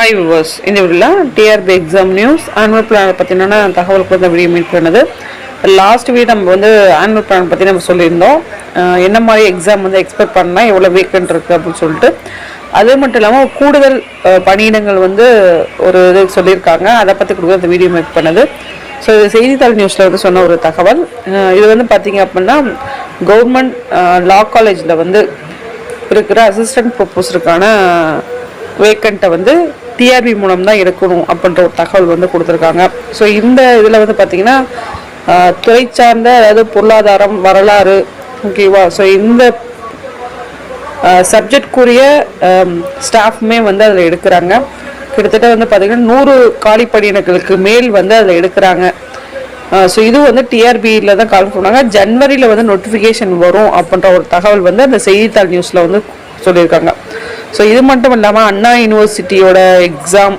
High viewers இந்த வீடியோவில் T R B exam news annual plan பற்றின தகவல் கொடுத்த வீடியோ மீட் பண்ணது. லாஸ்ட் வீக் நம்ம வந்து ஆனுவல் பிளான் பற்றி நம்ம சொல்லியிருந்தோம். என்ன மாதிரி எக்ஸாம் வந்து எக்ஸ்பெக்ட் பண்ணால் எவ்வளோ வீக்கெண்ட் இருக்குது அப்படின்னு சொல்லிட்டு. அது மட்டும் இல்லாமல் கூடுதல் பணியிடங்கள் வந்து ஒரு இது சொல்லியிருக்காங்க. அதை பற்றி கொடுக்க அந்த வீடியோ மேக் பண்ணது. ஸோ இது செய்தித்தாள் நியூஸில் வந்து சொன்ன ஒரு தகவல். இது வந்து பார்த்தீங்க அப்படின்னா கவர்மெண்ட் லா காலேஜில் வந்து இருக்கிற அசிஸ்டன்ட் ப்ரொஃபஸருக்கான வேக்கண்ட்டை வந்து டிஆர்பி மூலம் தான் எடுக்கணும் அப்படின்ற ஒரு தகவல் வந்து கொடுத்துருக்காங்க. ஸோ இந்த இதில் வந்து பார்த்தீங்கன்னா துறை சார்ந்த அதாவது பொருளாதாரம் வரலாறு ஓகேவா? ஸோ இந்த சப்ஜெக்ட்க்குரிய ஸ்டாஃப்மே வந்து அதில் எடுக்கிறாங்க. கிட்டத்தட்ட வந்து பார்த்தீங்கன்னா நூறு காலிப்பணியினர்களுக்கு மேல் வந்து அதில் எடுக்கிறாங்க. ஸோ இது வந்து டிஆர்பியில் தான் கால் பண்ணாங்க. ஜனவரியில் வந்து நோட்டிஃபிகேஷன் வரும் அப்படின்ற ஒரு தகவல் வந்து அந்த செய்தித்தாள் நியூஸில் வந்து சொல்லியிருக்காங்க. ஸோ இது மட்டும் இல்லாமல் அண்ணா யூனிவர்சிட்டியோட எக்ஸாம்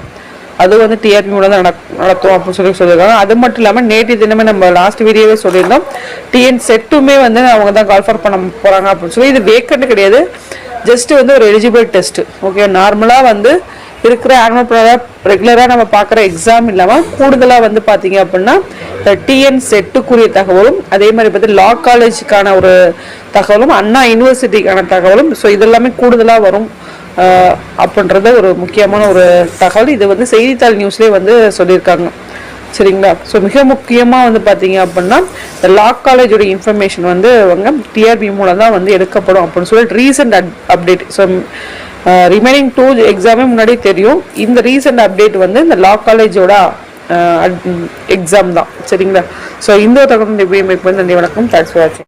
அது வந்து டிஆர்பி மூலம் தான் நடக் நடத்தும் அப்படின்னு சொல்லி சொல்லியிருக்காங்க. அது மட்டும் இல்லாமல் நேற்று தினமே நம்ம லாஸ்ட் வீடியோவே சொல்லியிருந்தோம் டிஎன் செட்டுமே வந்து அவங்க தான் கால்ஃபர் பண்ண போகிறாங்க அப்படின்னு சொல்லி. இது வேக்கண்ட் கிடையாது. ஜஸ்ட் வந்து ஒரு எலிஜிபிள் டெஸ்ட் ஓகே நார்மலாக வந்து இருக்கிற ஆனுவல் ப்ரோக்ராம் ரெகுலராக நம்ம பார்க்குற எக்ஸாம் இல்லாமல் கூடுதலாக வந்து பார்த்தீங்க அப்படின்னா டிஎன் செட்டுக்குரிய தகவலும் அதே மாதிரி பார்த்து லா காலேஜுக்கான ஒரு தகவலும் அண்ணா யூனிவர்சிட்டிக்கான தகவலும் ஸோ இதெல்லாமே கூடுதலாக வரும். அப்படின்றத ஒரு முக்கியமான ஒரு தகவல். இது வந்து செய்தித்தாள் நியூஸ்லேயே வந்து சொல்லியிருக்காங்க. சரிங்களா? ஸோ மிக முக்கியமாக வந்து பார்த்தீங்க அப்படின்னா இந்த லா காலேஜோட இன்ஃபர்மேஷன் வந்து அவங்க டிஆர்பி மூலம் தான் வந்து எடுக்கப்படும் அப்படின்னு சொல்லிட்டு recent up update so remaining two எக்ஸாமே முன்னாடி தெரியும். இந்த ரீசெண்ட் அப்டேட் வந்து இந்த லா காலேஜோட எக்ஸாம் தான். சரிங்களா? ஸோ இந்த தகவல் மேக் வந்து நன்றி வணக்கம். தேங்க்ஸ் ஃபார் வாட்சிங்